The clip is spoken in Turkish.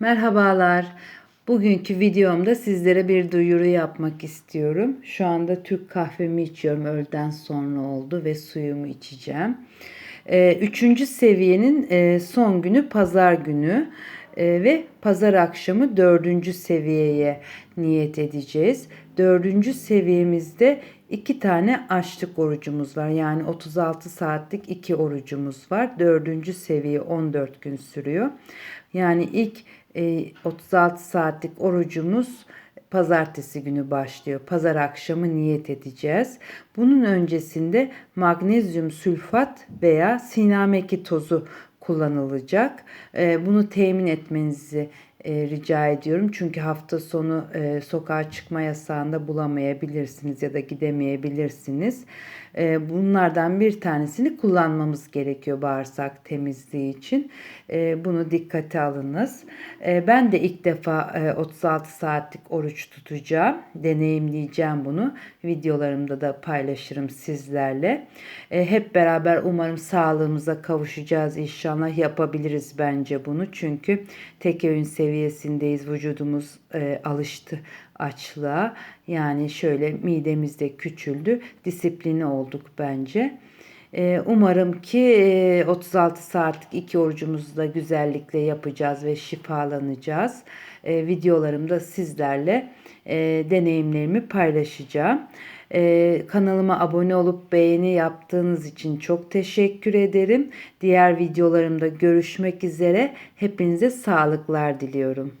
Merhabalar. Bugünkü videomda sizlere bir duyuru yapmak istiyorum. Şu anda Türk kahvemi içiyorum. Öğleden sonra oldu ve suyumu içeceğim. Ee, Üçüncü seviyenin e, son günü pazar günü E, ve pazar akşamı dördüncü seviyeye niyet edeceğiz. Dördüncü seviyemizde iki tane açlık orucumuz var. Yani 36 saatlik iki orucumuz var. Dördüncü seviye 14 gün sürüyor. Yani ilk 36 saatlik orucumuz pazartesi günü başlıyor. Pazar akşamı niyet edeceğiz. Bunun öncesinde magnezyum sülfat veya sinameki tozu kullanılacak. E, bunu temin etmenizi e, rica ediyorum. Çünkü hafta sonu e, sokağa çıkma yasağında bulamayabilirsiniz ya da gidemeyebilirsiniz. E, bunlardan bir tanesini kullanmamız gerekiyor bağırsak temizliği için. E, bunu dikkate alınız. E, ben de ilk defa e, 36 saatlik oruç tutacağım. Deneyimleyeceğim bunu. Videolarımda da paylaşırım sizlerle. E, hep beraber umarım sağlığımıza kavuşacağız inşallah yapabiliriz bence bunu. Çünkü tek öğün seviyesindeyiz. Vücudumuz e, alıştı açlığa. Yani şöyle midemiz de küçüldü. Disipline olduk bence. E, umarım ki e, 36 saatlik iki orucumuzu da güzellikle yapacağız ve şifalanacağız. E, videolarımda sizlerle e, deneyimlerimi paylaşacağım. Ee, kanalıma abone olup beğeni yaptığınız için çok teşekkür ederim. Diğer videolarımda görüşmek üzere. Hepinize sağlıklar diliyorum.